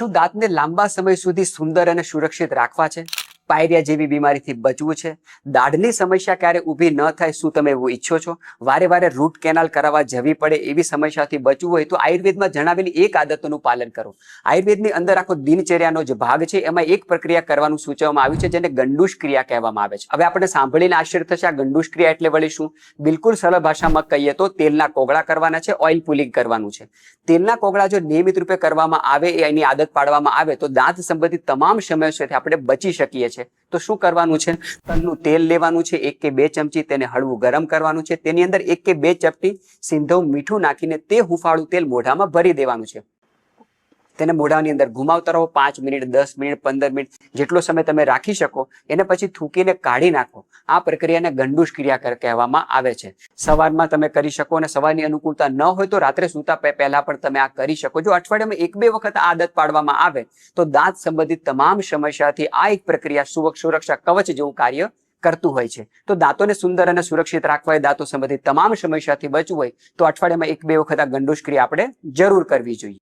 શું દાંતને લાંબા સમય સુધી સુંદર અને સુરક્ષિત રાખવા છે? પાયરિયા જેવી બીમારીથી બચવું છે. દાઢની સમસ્યા ક્યારે ઊભી ન થાય શું તમે એવું ઈચ્છો છો? વારે વારે રૂટ કેનાલ કરાવવા જવી પડે એવી સમસ્યાથી બચવું હોય તો આયુર્વેદમાં જણાવેલી એક આદતોનું પાલન કરો. આયુર્વેદની અંદર આખો દિનચર્યાનો જે ભાગ છે. એમાં એક પ્રક્રિયા કરવાનું સૂચવવામાં આવ્યું છે જેને ગંડૂશ ક્રિયા કહેવામાં આવે છે. હવે આપણે સાંભળીને આશ્ચર્ય થશે આ ગંડુષ ક્રિયા એટલે વળી શું? બિલકુલ સરળ ભાષામાં કહીએ તો તેલના કોગળા કરવાના છે, ઓઇલ પુલિંગ કરવાનું છે. તેલના કોગળા જો નિયમિત રૂપે કરવામાં આવે, એની આદત પાડવામાં આવે તો દાંત સંબંધિત તમામ સમસ્યાથી આપણે બચી શકીએ છીએ. તો શું કરવાનું છે? તલનું તેલ લેવાનું છે, એક કે બે ચમચી તેને હળવું ગરમ કરવાનું છે. તેની અંદર એક કે બે ચપટી સિંધવ મીઠું નાખીને તે હુંફાળું તેલ મોઢામાં ભરી દેવાનું છે. તેને મોઢાની અંદર ઘુમાવતા રહો, પાંચ મિનિટ, દસ મિનિટ, પંદર મિનિટ, જેટલો સમય તમે રાખી શકો, એને પછી થૂકીને કાઢી નાખો. આ પ્રક્રિયાને ગંડુશ ક્રિયા કર- કહેવામાં આવે છે. સવારમાં તમે કરી શકો અને સવારની અનુકૂળતા ન હોય તો રાત્રે સૂતા પહેલા પણ તમે આ કરી શકો. જો અઠવાડિયામાં એક બે વખત આદત પાડવામાં આવે, તો દાંત સંબંધિત તમામ સમસ્યાથી આ એક પ્રક્રિયા સુરક્ષા કવચ જેવું કાર્ય કરતું હોય છે. તો દાંતોને સુંદર અને સુરક્ષિત રાખવા હોય દાંતો સંબંધિત તમામ સમસ્યાથી બચવું હોય, તો અઠવાડિયામાં એક બે વખત આ ગંડૂશ ક્રિયા આપણે જરૂર કરવી જોઈએ.